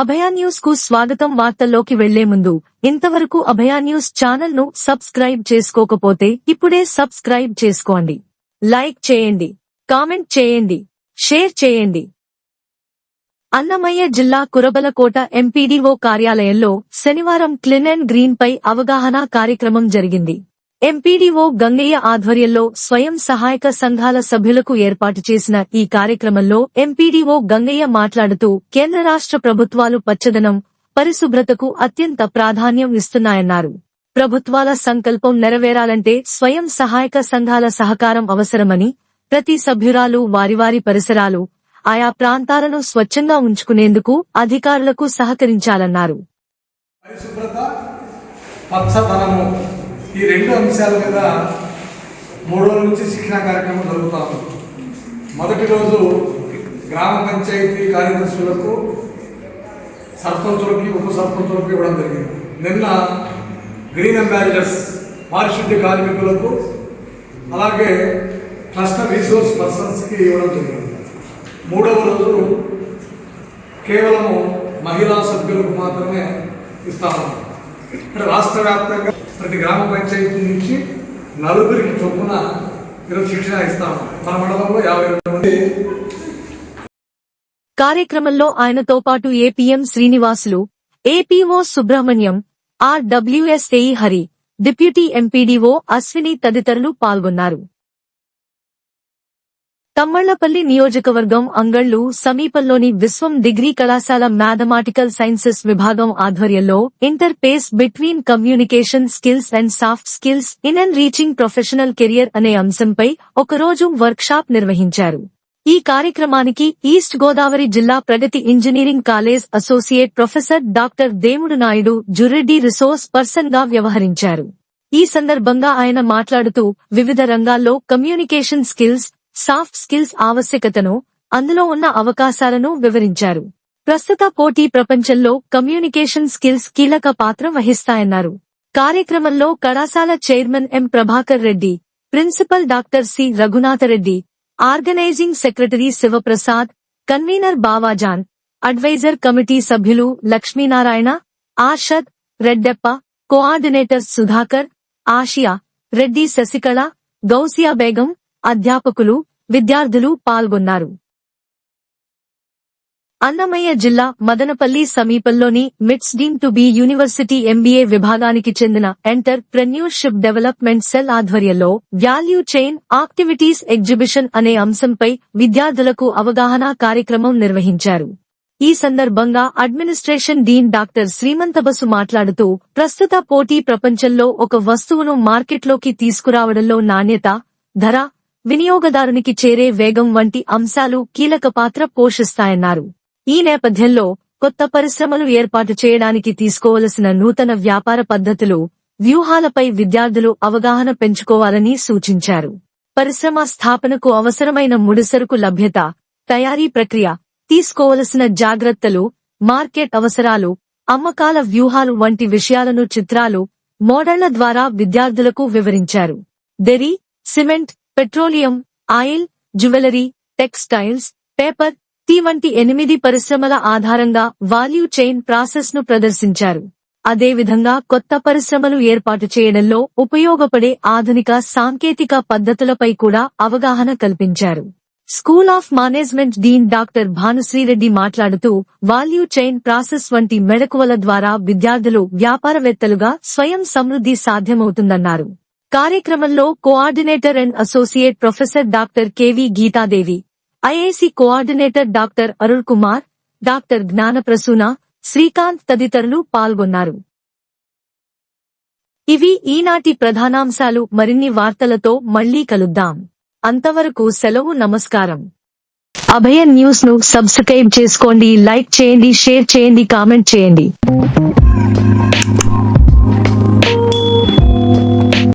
అభయాన్యూస్కు స్వాగతం వార్తల్లోకి వెళ్ళే ముందు ఇంతవరకు అభయాన్యూస్ ఛానల్ను సబ్స్క్రైబ్ చేసుకోకపోతే ఇప్పుడే సబ్స్క్రైబ్ చేసుకోండి. లైక్ చేయండి కామెంట్ చేయండి షేర్ చేయండి. అన్నమయ్య జిల్లా కురబలకోట ఎంపీడీఓ కార్యాలయంలో శనివారం క్లిన్ అండ్ గ్రీన్ పై అవగాహన కార్యక్రమం జరిగింది. ఎంపీడీఓ గంగయ్య ఆధ్వర్యంలో స్వయం సహాయక సంఘాల సభ్యులకు ఏర్పాటు చేసిన ఈ కార్యక్రమంలో ఎంపీడీఓ గంగయ్య మాట్లాడుతూ కేంద్ర రాష్ట్ర ప్రభుత్వాలు పచ్చదనం పరిశుభ్రతకు అత్యంత ప్రాధాన్యం ఇస్తున్నాయన్నారు. ప్రభుత్వాల సంకల్పం నెరవేరాలంటే స్వయం సహాయక సంఘాల సహకారం అవసరమని ప్రతి సభ్యురాలు వారి వారి పరిసరాలు ఆయా ప్రాంతాలను స్వచ్ఛంగా ఉంచుకునేందుకు అధికారులకు సహకరించాలన్నారు. పరిశుభ్రత పచ్చదనము. ఈ రెండు అంశాల మీద మూడు రోజుల నుంచి శిక్షణ కార్యక్రమం జరుగుతూ ఉంది. మొదటి రోజు గ్రామ పంచాయతీ కార్యదర్శులకు సర్పంచులకి ఉప సర్పంచులకు ఇవ్వడం జరిగింది. నిన్న గ్రీన్ అంబాసిడర్స్ పారిశుద్ధ్య కార్మికులకు అలాగే క్లస్టర్ రీసోర్స్ పర్సన్స్కి ఇవ్వడం జరిగింది. మూడవ రోజు కేవలము మహిళా సభ్యులకు మాత్రమే ఇస్తాము ఇక్కడ రాష్ట్ర వ్యాప్తంగా ప్రతి గ్రామ పంచాయతీ నుంచి నలుగురికి చొప్పున ఈరోజు శిక్షణ ఇస్తాము. మన మండలంలో యాభై రెండు మంది. కార్యక్రమంలో ఆయనతో పాటు APM Srinivasulu APO Subrahmanyam RWS AE Hari deputy MPDO Ashwini తదితరులు పాల్గొన్నారు. తమ్మళ్ళపల్లి నియోజకవర్గం అంగళ్ళు సమీపంలోని విశ్వం డిగ్రీ కళాశాల మ్యాథమాటికల్ సైన్సెస్ విభాగం ఆధ్వర్యంలో interface between communication skills and soft skills in and reaching professional career అనే అంశంపై ఒకరోజు వర్క్షాప్ నిర్వహించారు. ఈ కార్యక్రమానికి ఈస్ట్ గోదావరి జిల్లా ప్రగతి engineering college associate professor doctor Demudu Naidu జురెడ్డి resource పర్సన్గా వ్యవహరించారు. ఈ సందర్భంగా ఆయన మాట్లాడుతూ వివిధ రంగాల్లో కమ్యూనికేషన్ స్కిల్స్ సాఫ్ట్ స్కిల్స్ ఆవశ్యకతను అందులో ఉన్న అవకాశాలను వివరించారు. ప్రస్తుత పోటీ ప్రపంచంలో కమ్యూనికేషన్ స్కిల్స్ కీలక పాత్ర వహిస్తాయన్నారు. కార్యక్రమంలో కళాశాల chairman M. Prabhakar Reddy principal doctor C. Raghunatha Reddy organizing secretary Sivaprasad convener Bavajan adviser committee సభ్యులు లక్ష్మీనారాయణ ఆర్షద్ రెడ్డెప్ప కోఆర్డినేటర్ సుధాకర్ ఆసియా రెడ్డి శశికళ గౌసియా బేగం అధ్యాపకులు విద్యార్థులు పాల్గొన్నారు. అన్నమయ్య జిల్లా మదనపల్లి సమీపంలోని MITS deemed to be university MBA విభాగానికి చెందిన ఎంటర్ ప్రెన్యూర్షిప్ డెవలప్మెంట్ సెల్ ఆధ్వర్యంలో వాల్యూ చైన్ ఆక్టివిటీస్ ఎగ్జిబిషన్ అనే అంశంపై విద్యార్థులకు అవగాహన కార్యక్రమం నిర్వహించారు. ఈ సందర్భంగా అడ్మినిస్ట్రేషన్ డీన్ డాక్టర్ శ్రీమంతబసు మాట్లాడుతూ ప్రస్తుత పోటీ ప్రపంచంలో ఒక వస్తువును మార్కెట్లోకి తీసుకురావడంలో నాణ్యత ధర వినియోగదారునికి చేరే వేగం వంటి అంశాలు కీలక పాత్ర పోషిస్తాయన్నారు. ఈ నేపథ్యంలో కొత్త పరిశ్రమలు ఏర్పాటు చేయడానికి తీసుకోవలసిన నూతన వ్యాపార పద్ధతులు వ్యూహాలపై విద్యార్థులు అవగాహన పెంచుకోవాలని సూచించారు. పరిశ్రమ స్థాపనకు అవసరమైన ముడిసరుకు లభ్యత తయారీ ప్రక్రియ తీసుకోవలసిన జాగ్రత్తలు మార్కెట్ అవసరాలు అమ్మకాల వ్యూహాలు వంటి విషయాలను చిత్రాలు మోడళ్ళ ద్వారా విద్యార్థులకు వివరించారు. Dairy cement petroleum oil jewellery textiles paper tea వంటి ఎనిమిది పరిశ్రమల ఆధారంగా వాల్యూ చైన్ ప్రాసెస్ను ప్రదర్శించారు అదేవిధంగా కొత్త పరిశ్రమలు ఏర్పాటు చేయడంలో ఉపయోగపడే ఆధునిక సాంకేతిక పద్ధతులపై కూడా అవగాహన కల్పించారు. School of management dean doctor Bhanusri Reddy మాట్లాడుతూ వాల్యూ చైన్ ప్రాసెస్ వంటి మెళకువల ద్వారా విద్యార్థులు వ్యాపారవేత్తలుగా స్వయం సమృద్ధి సాధ్యమవుతుందన్నారు. కార్యక్రమంలో coordinator and associate professor doctor K V Geetha Devi IIC coordinator doctor Arun Kumar doctor Gnanaprasuna Srikanth తదితరులు పాల్గొన్నారు. ఇవి ఈనాటి ప్రధానాంశాలు. మరిన్ని వార్తలతో మళ్ళీ కలుద్దాం. అంతవరకు సెలవు నమస్కారం. అభయ న్యూస్ను సబ్స్క్రైబ్ చేసుకోండి లైక్ చేయండి షేర్ చేయండి కామెంట్ చేయండి.